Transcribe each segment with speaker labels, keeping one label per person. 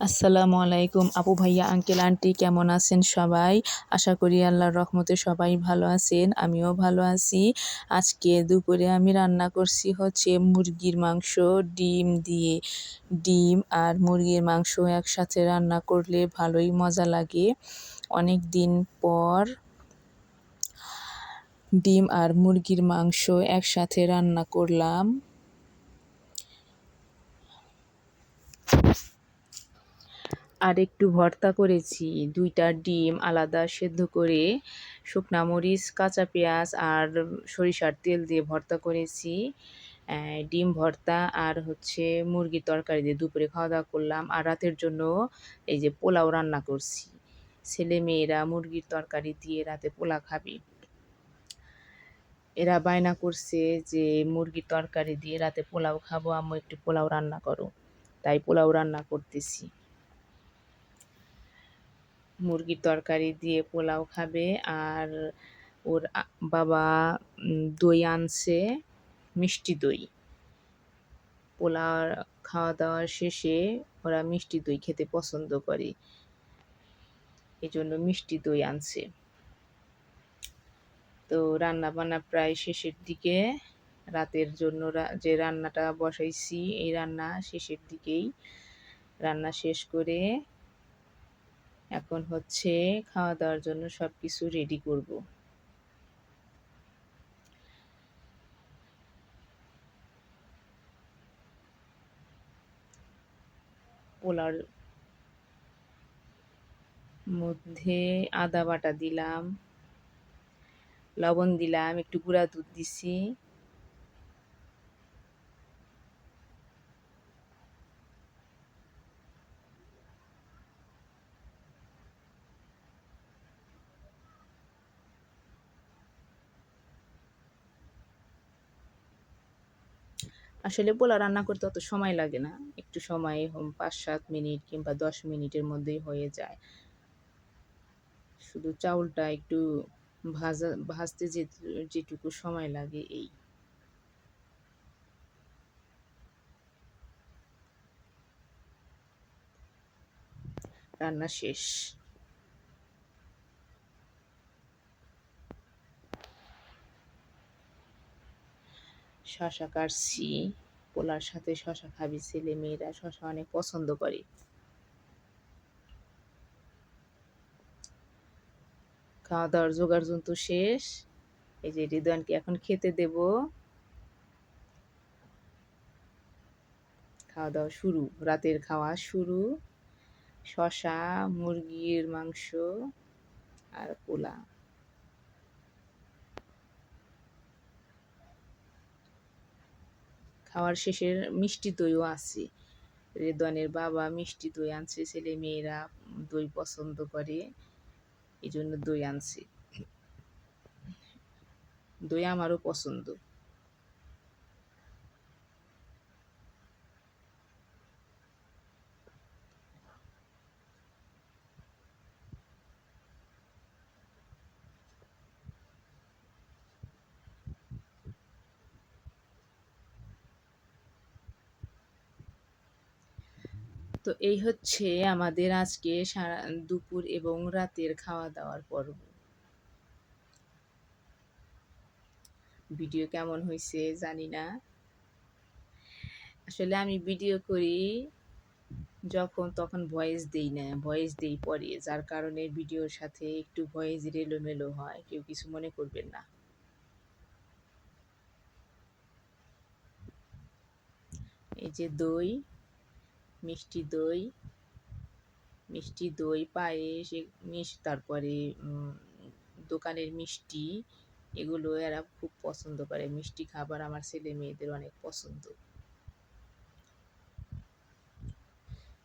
Speaker 1: আসসালামু আলাইকুম আপু ভাইয়া আঙ্কেল আন্টি কেমন আছেন সবাই? আশা করি আল্লাহর রহমতে সবাই ভালো আছেন, আমিও ভালো আছি। আজকে দুপুরে আমি রান্না করছি হচ্ছে মুরগির মাংস, ডিম দিয়ে। ডিম আর মুরগির মাংস একসাথে রান্না করলে ভালোই মজা লাগে। অনেক দিন পর ডিম আর মুরগির মাংস একসাথে রান্না করলাম। আর একটু ভর্তা করেছি। দুইটা ডিম আলাদা সেদ্ধ করে শুকনা মরিচ, কাঁচা পেঁয়াজ আর সরিষার তেল দিয়ে ভর্তা করেছি। ডিম ভর্তা আর হচ্ছে মুরগির তরকারি দিয়ে দুপুরে খাওয়া দাওয়া করলাম। আর রাতের জন্য এই যে পোলাও রান্না করছি। ছেলে মেয়েরা মুরগির তরকারি দিয়ে রাতে পোলা খাবে। এরা বায়না করছে যে মুরগির তরকারি দিয়ে রাতে পোলাও খাব, আম্মু একটু পোলাও রান্না করো। তাই পোলাও রান্না করতেছি। মুরগির তরকারি দিয়ে পোলাও খাবে আর ওর বাবা দই আনছে, মিষ্টি দই। পোলাও খাওয়া দাওয়ার শেষে ওরা মিষ্টি দই খেতে পছন্দ করে। এই জন্য মিষ্টি দই আনছে। তো রান্না বান্না প্রায় শেষের দিকে। রাতের জন্য যে রান্নাটা বসাইছি, এই রান্না শেষের দিকেই। রান্না শেষ করে এখন হচ্ছে খাওয়া দাওয়ার জন্য সব কিছু রেডি করব। পোলার মধ্যে আদা বাটা দিলাম, লবণ দিলাম, একটু গুঁড়া দুধ দিছি। আসলে পোলা রান্না করতে অত সময় লাগে না। একটু সময় পাঁচ সাত মিনিট কিংবা দশ মিনিটের মধ্যেই হয়ে যায়। শুধু চাউলটা একটু ভাজা, ভাজতে যে, যেটুকু সময় লাগে এই। রান্না শেষ। শশা কাটছি, পোলার সাথে শশা খাবি, ছেলে মেয়েরা শশা অনেক পছন্দ করে। খাওয়া দাওয়ার জোগাড় জন্তু শেষ। এই যে হৃদয়নকে এখন খেতে দেব। খাওয়া দাওয়া শুরু, রাতের খাওয়া শুরু। শশা, মুরগির মাংস আর পোলা। খাওয়ার শেষের মিষ্টি দইও আছে রেদওয়ানের বাবা মিষ্টি দই আনছে ছেলে মেয়েরা দই পছন্দ করে এই জন্য দই আনছে। দই আমারও পছন্দ। তো এই হচ্ছে আমাদের আজকে সারা, দুপুর এবং রাতের খাওয়া দাওয়ার পর্ব। ভিডিও কেমন হয়েছে জানি না। আসলে আমি ভিডিও করি যখন, তখন ভয়েস দেই না ভয়েস দেই পরে, যার কারণে ভিডিওর সাথে একটু ভয়েস রেলোমেলো হয়, কেউ কিছু মনে করবেন না। এই যে দই মিষ্টি দই মিষ্টি দই, পায়েস মিশ, তারপরে দোকানের মিষ্টি, এগুলো এরা খুব পছন্দ করে। মিষ্টি খাবার আমার ছেলে মেয়েদের অনেক পছন্দ।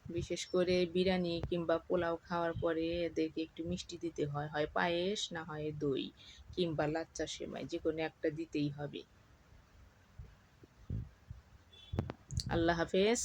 Speaker 1: বিশেষ করে বিরিয়ানি কিংবা পোলাও খাওয়ার পরে এদেরকে একটু মিষ্টি দিতে হয়। হয় পায়েস, না হয় দই কিংবা লাচ্চা সেমাই, যে কোনো একটা দিতেই হবে। আল্লাহ হাফেজ।